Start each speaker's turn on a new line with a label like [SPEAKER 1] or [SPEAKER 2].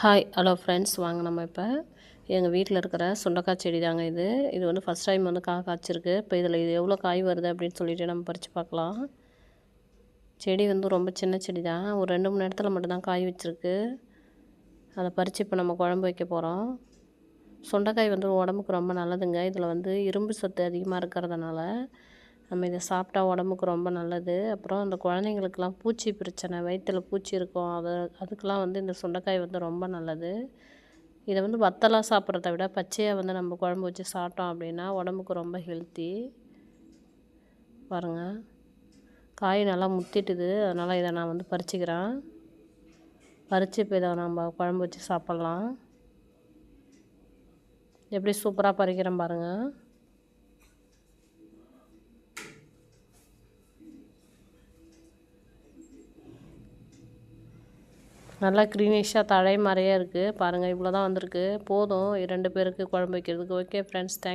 [SPEAKER 1] Hi hello friends வாங்க நம்ம இப்போ எங்கள் வீட்டில் இருக்கிற சுண்டக்காய் செடி தாங்க இது. இது வந்து ஃபஸ்ட் டைம் வந்து காய் காய்ச்சிருக்கு. இப்போ இதில் இது எவ்வளோ காய் வருது அப்படின்னு சொல்லிட்டு நம்ம பறித்து பார்க்கலாம். செடி வந்து ரொம்ப சின்ன செடி தான். ஒரு ரெண்டு மூணு இடத்துல மட்டும்தான் காய் வச்சுருக்கு. அதை பறித்து இப்போ நம்ம குழம்பு வைக்க போகிறோம் சுண்டைக்காய் வந்து உடம்புக்கு ரொம்ப நல்லதுங்க. இதில் வந்து இரும்பு சத்து அதிகமாக இருக்கிறதுனால நம்ம இதை சாப்பிட்டா உடம்புக்கு ரொம்ப நல்லது. அப்புறம் அந்த குழந்தைங்களுக்கெல்லாம் பூச்சி பிரச்சனை வயிற்றில் பூச்சி இருக்கும். அது அதுக்கெலாம் வந்து இந்த சுண்டைக்காய் வந்து ரொம்ப நல்லது. இதை வந்து வத்தலாக சாப்பிட்றத விட பச்சையாக வந்து நம்ம குழம்பு வச்சு சாப்பிட்டோம் அப்படின்னா உடம்புக்கு ரொம்ப ஹெல்த்தி பாருங்கள் காய் நல்லா முத்திட்டுது. அதனால் இதை நான் வந்து பறிச்சுக்கிறேன். பறித்து இப்போ இதை நம்ம குழம்பு வச்சு சாப்பிட்லாம். எப்படி சூப்பராக பறிக்கிறேன் பாருங்கள் நல்லா க்ரீனிஷாக தழை மாதிரியே இருக்குது பாருங்கள் இவ்வளோ தான் வந்திருக்கு. போதும். ரெண்டு பேருக்கு குழம்பு வைக்கிறதுக்கு. Okay friends thank